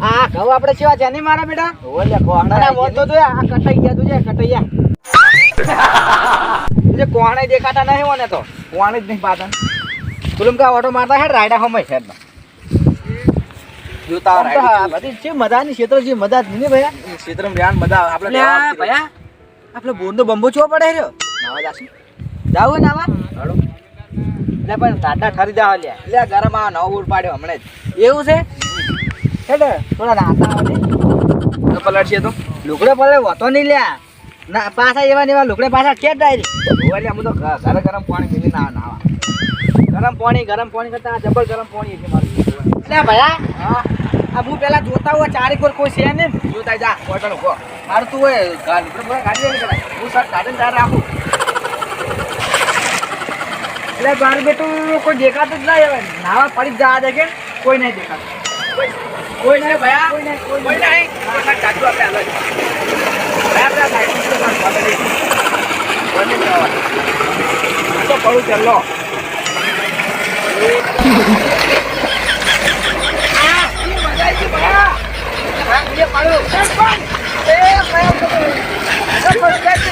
હા આ ઘઉં આપણે કેવા છે? નહીં મારા બેટા? ઓલે કોહણા મોતો તો આ કટાઈ ગયા? તું છે કટાઈ જે કોણે દેખાતા નહીં મને તો? કોણે જ નહીં પાટણ તુલમ કા ઓટો મારતા હે રાયડા હમે છે. જોતા આમ બધી જે મજાની ક્ષેત્ર છે મજા જ નહીં ભૈયા? ક્ષેત્રમાં રહ્યા ને આપણે ભૈયા આપણે બોરનો બંબો પડે રહ્યો? નાવા જાશું. જાવ નાવા. હાલો. લે પણ ટાટા ઠરી જાવ લે લે ગરમ આ નવો બૂટ પાડ્યો હમણાં જ. એવું છે? એટલે થોડા રાતા આવે. તો પલટશે તો? લુકડે પલે વતો નહીં લ્યા. ના પાછા એવા ને એવા લુકડે પાછા કે ડાયરી ઓલે અમે તો ગરમ ગરમ પાણી પીને ના નાવા ગરમ પાણી ગરમ પાણી કરતા જબર ગરમ પાણી છે મારું. એટલે ભયા. હા. આ હું પેલા જોતા હોય ચારેક પર કોઈ છે ને? જોતા જા હોટલ ઊભો. મારું તું હોય નીકળે બોલે ગાડી લઈને હું સર ગાડીને તારે રાખું. એટલે બાર બેટું કોઈ દેખાતું જ આવે નાવા પડી જ જવા દે કે કોઈ નહીં દેખાતું. કોઈ નહીં ભયા. કોઈ નહીં કોઈ નહીં. ચાચુ આપણે ભયા સાઈડ તો પડું ચાલો. તો પડું ચાલો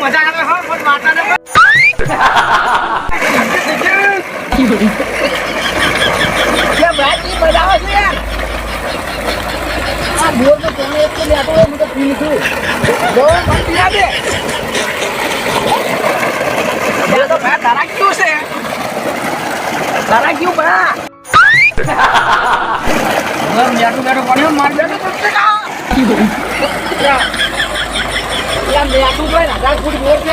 મજા આવે હો પણ માતાને આ બોર તો કોને એક તો લેતો હોય, હું તો પી લીધું. જો, પી તો ભાઈ તારા કેવું છે? તારા ભયા? ઘર બેઠું બેઠું પડ્યું, માર બેઠું છે કા? હોય ને, હજાર ફૂટ બોર છે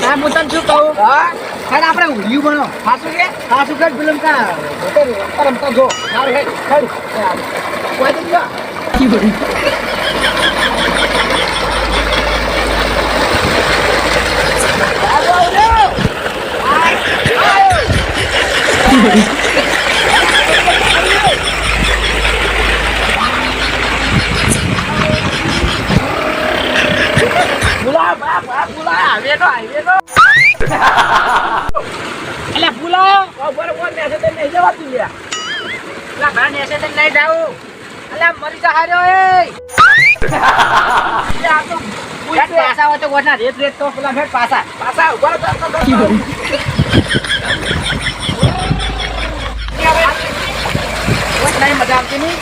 ભાઈ શું કહું હા ખાલી આપણે ઉલ્યું બનો સાચું કે સાચું કે ફિલ્મ કા રમતા જો. મારે હે ખડ કોઈ તો કી બોલા ગુલાબ બા બોલા આવે તો આવે તો એટલે બોલાયો નહીં જવાતું લ્યા એટલે ભા ને તો નહીં જાવું એટલે મરી જા હાર્યો એ. આ તો ફેટ પાસા હોય તો ગોઠના રેત રેત તો પેલા ફેટ પાસા પાસા ઊભા તો તો નહીં મજા આવતી નહીં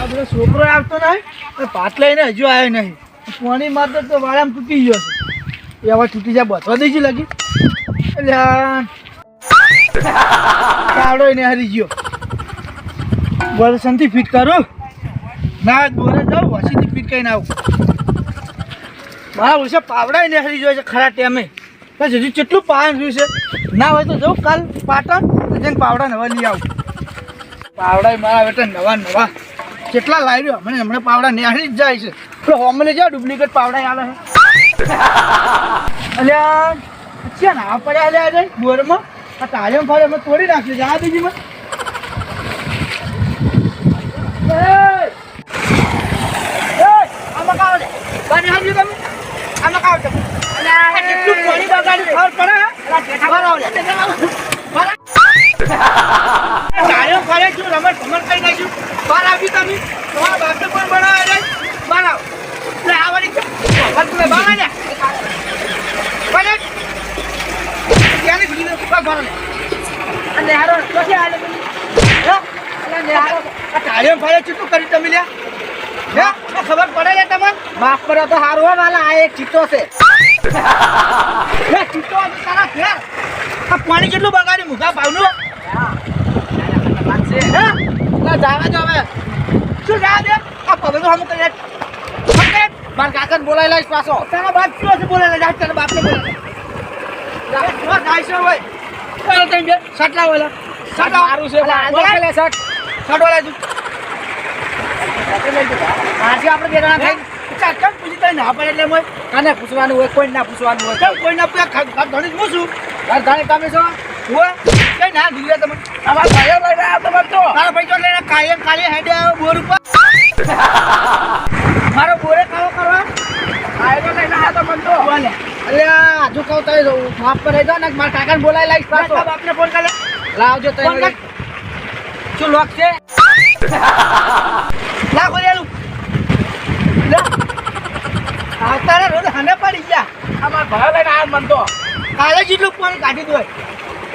આ છોકરો આવતો નહીં પાત લઈને હજુ આવ્યો નહીં. પાણી મારતો તો વાળામાં તૂટી ગયો છે. એ તૂટી જાય, બચવા છે લગી. એટલે કાવડો એને હરી ગયો. વર્ષનથી ફિટ કરું? ના દોરે જાઉં વસીથી ફિટ કરીને આવું. મારા વર્ષે પાવડા એને હરી ગયો છે ખરા ટાઈમે. બસ હજુ કેટલું પાન રહ્યું છે. ના હોય તો જાઉં કાલ પાટણ જઈને પાવડા નવા લઈ આવું. પાવડા મારા બેટા નવા નવા. કેટલા લાવ્યો મને હમણાં પાવડા નેહરી જ જાય છે. તો હોમલે જાઓ ડુપ્લિકેટ પાવડા આવે. છે અલ્યા છે ને પડ્યા અલ્યા આજે, બોરમાં? આ તાજમ ફાળે અમે તોડી નાખશે જા બીજી માં આમાં કાવ છે તમે? આમાં કાવ છે ખબર પડે છું રમત ભમર કરી નાખ્યું? તમે? તમારા બાપને ને. ખબર પડે છે તમને? માફ તો હારું વાલા, આ એક ચિત્તો છે. ચિત્તો તારા પાણી કેટલું બગાડ્યું મુખા ભાવનું? હે? ના જાવા જો હવે. શું જા દે? આ તો હમ કરે માર કાકાને બોલાઈ લઈશ પાછો. તારા બાપ શું છે બોલાઈ લઈ જા બાપ બાપને બોલાઈ જા જો ગાઈસો હોય ચાલો તઈ બે શટ લાવો લા. શટ મારું છે બોલ લે વાળા તું. આજે આપણે બે જણા થઈ ચાલ કેમ પૂછી તઈ ના પડે એટલે મોય? કાને પૂછવાનું હોય કોઈ ના પૂછવાનું હોય. કોઈ ના પૂછે? ઘર ધણી જ પૂછું ધણી તમે છો? હોય કઈ ના દીધે તમે. અમારા ભાઈઓ લઈને આવ્યા તમે તો. ભાઈ કાલે હેડે આવ્યો બોર ઉપર. મારો બોરે કાળો કરવા આયરો લઈને આ તો મન તો. બોલે. અલ્યા હજુ કહું તમે માફ કરી દો ને મારા કાકાને બોલાવી લાવીશ પાછો. બાપને ફોન કરે લાવજો તમે શું લોક છે? લા ખોલેલું લા. આ રોજ હને પડી ગયા. અમારા ભાઈઓ ભાઈ લઈને આ મન તો. કાલે જેટલું ફોન કાઢી દો.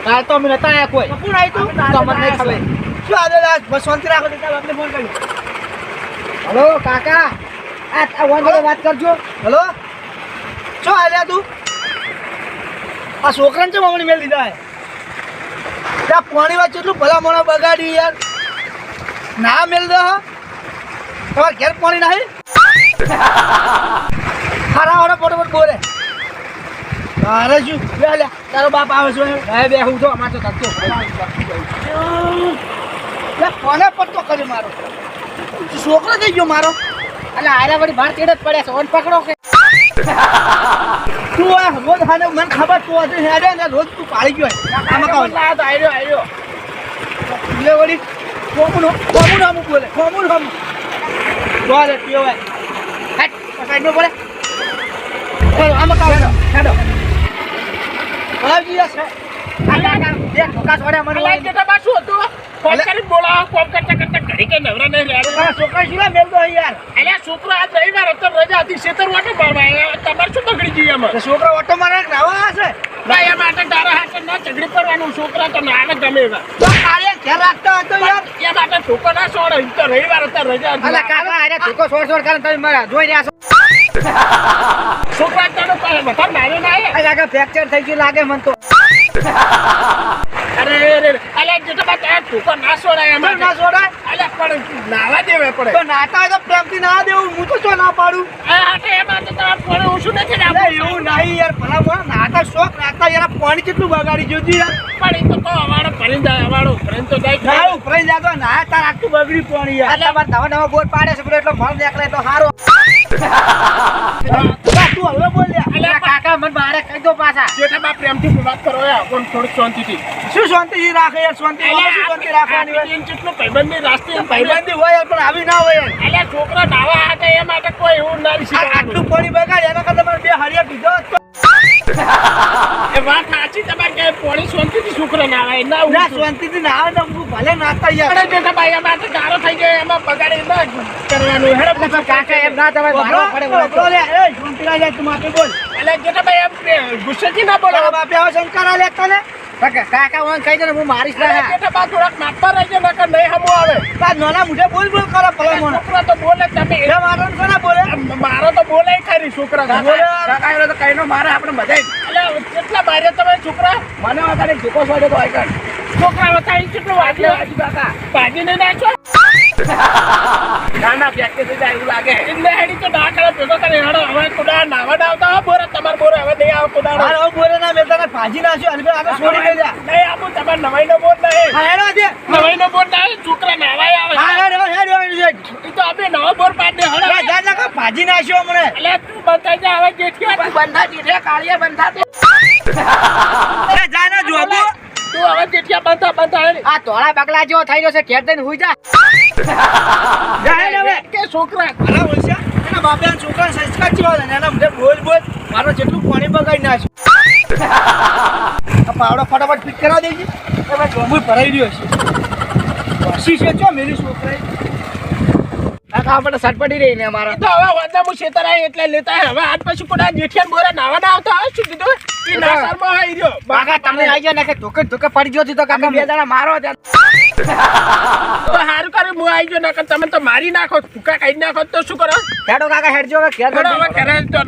કાલ તો અમે નતા આયા કોઈ. કોણ આવ્યું તું? તો અમને નહીં ખબર. શું આજે આ બસ શાંતિ રાખો તો બાપને ફોન કર્યો. હલો કાકા. આ આ વાંધો તો વાત કરજો. હલો. શું હાલ્યા તું? આ છોકરાને છે મમ્મી મેળ દીધા હે? ત્યાં પાણી વાત કેટલું ભલા મોણા બગાડ્યું યાર. ના મેળ દે હા. તમારે ઘેર પાણી નહીં? હારા વાળા ફટોફટ બોલે. તારે શું? લે લે તારો બાપ આવે છે હવે બે હું તો અમાર તો ધક્કો લે કોને પટ્ટો કર્યો મારો? છોકરો થઈ ગયો મારો. એટલે આરા વળી બહાર તેડ જ પડ્યા છે. ઓન પકડો કે. તું આ રોજ હાને મને ખબર તું આજે હેડે ને રોજ તું પાડી ગયો. આમાં કામ આ તો આયો આયો લે વળી કોમુનો કોમુનો આમ બોલે કોમુનો આમ બોલે હે હટ સાઈડ નો બોલે આમાં કામ હેડો હેડો. બોલાવજી યાર અલ્યા કા બે ઠોકા છોડ્યા મને અલા જેઠા બા શું હતું? ફોન કરીને બોલાવો ફોન કરતા કરતા ઘડી કે નવરા નહીં રહ્યા. છોકરા શું યાર? અલ્યા છોકરો આજ રવિવાર હતો રજા હતી શેતર વાટે પાડવા તમારે શું બગડી ગઈ એમાં? તો ઓટો મારે નાવા ના એ માટે તારા હાથે ના ચગડી પડવાનું છોકરા તો નાને ગમે એવા. તો કાલે ઘેર રાખતા હતો યાર. એ માટે છોકરો ના છોડે તો રવિવાર હતા રજા હતી. અલ્યા કાકા ઠોકો છોડ છોડ કરે તમે મારા જોઈ રહ્યા ફ્રેક્ચર થઈ ગયું લાગે મને તો. અરે રે રે. અલ્યા જેઠા બા ના છોડાય તો ના છોડાય? અલ્યા પણ નાવા દેવે પડે. તો નાતા તો પ્રેમથી ના દેવું હું તો ચો ના પાડું? આ હાથે એમાં તો તમારે ફોને ઓછું નથી ને એવું નહીં યાર ભલા નાતા શોખ નાતા યાર પાણી કેટલું બગાડી જોજી યાર? પણ ઈ તો કહો અવાડો ભરીને જાય અમારો ભરીને તો જાય ના ઉભરાઈ જાતો ના તાર આટલું બગડી પાણી યાર. એટલે મારે નવા નવા બોર પાડે છે એટલો મળ નીકળે તો સારો કાકા મને બહાર કહી દો પાછા જેઠા બા પ્રેમથી વાત કરો યાર થોડીક શાંતિથી શું શાંતિથી રાખે શાંતિ શાંતિ રાખવાની હોય કેટલું ભાઈબંધની રાસ્તે ભાઈબંધી હોય પણ આવી ના હોય યાર. છોકરા નાવા હાથે એ માટે કોઈ એવું ના આટલું પાણી બગાડ છોકરા ના ના. શાંતિથી ના આવે હું ભલે નાતા યાર. ભાઈ એમાં તો ગારો થઈ ગયો એમાં બગાડી ના કરવાનું. હેડો એટલે કાકા એમ ના તમારે મારો પડે બોલો લે, એ તું માથે બોલ. એટલે જેઠા ભાઈ એમ ગુસ્સેથી ના બોલો. બાપે હવે શંકર આ લેતા ને કાકા કાકા હું કહી દો ને હું મારીશ ના. અરે જેઠા બા થોડાક માપવા રહેજો નકર નહીં હમું આવે. નાના મુઢે બોલ બોલ કરે ભલા મોણા છોકરા તો બોલે તમે એ મારો ને કોના બોલે? મારો તો બોલે ખરી છોકરા બોલે. કાકા એનો તો કઈનો મારે આપણે એટલે કેટલા મારે તમે છોકરા? મને વધારે ઝૂકો છોડ્યો તો આગળ છોકરા વતાવી કેટલું વાગ્યો કાકા. ભાગીને નહીં નાખો. ના ના પ્રેક્ટિસ થઈ જાય એવું લાગે. એટલે હેડી તો ના કરે ભેગો કરે હેડો હવે કુડા નાવા ના આવતા. હો બોરે તમારે હવે નહીં આવે કુડાડો હાલ હવે બોલે ના મેં તને ભાજી નાખ્યો અને આ છોડી દે નહીં આપું તમારે નવાઈ નો બોલ નહીં હેડો દે નવાઈ નો બોલ ના છોકરા નાવાય આવે. હા હેડો હેડો હેડો તો આપણે નવો બોર પાડી દે જા જા જા ભાજી નાખ્યો હમણે. એટલે તું બંધાઈ જા હવે જેઠી તું બંધા જેઠે કાળીએ બંધા દે એ જા ના જોબો તું હવે જેઠિયા બંધા બંધા આ ધોળા બગલા જેવો થઈ રહ્યો છે ઘેર દઈને હુઈ જા. જા હવે કે છોકરા ભલા ઓળશ્યા એના બાપે આ સંસ્કાર ચેવા ને એના મુઢે બોલ બોલ. મારો જેટલું પાણી બગાડી નાખ્યું આ પાવડો ફટાફટ ફિટ કરાવી દેજે. જોમું ભરાઈ રહ્યો છે. વાસી છે જો મેરી છોકરાએ. આપણે સટપટી રહી ને અમારા તો હવે વાંધા હું છેતર આવી એટલે લેતા હવે આજ પછી કોડા જેઠિયા બોરા નાવા ના આવતા હોય શું કીધું? આવી કાકા તમે આવી ગયા ને કે ધોકે ધોકે પડી ગયો તો કાકા બે જણા મારો ત્યાં હારું કર્યું હું આવી ગયો તમે તો મારી નાખો ભૂકા કાઢી નાખો તો શું કરો? હેડો કાકા હેડજો હવે ઘેર. હવે ઘરે તો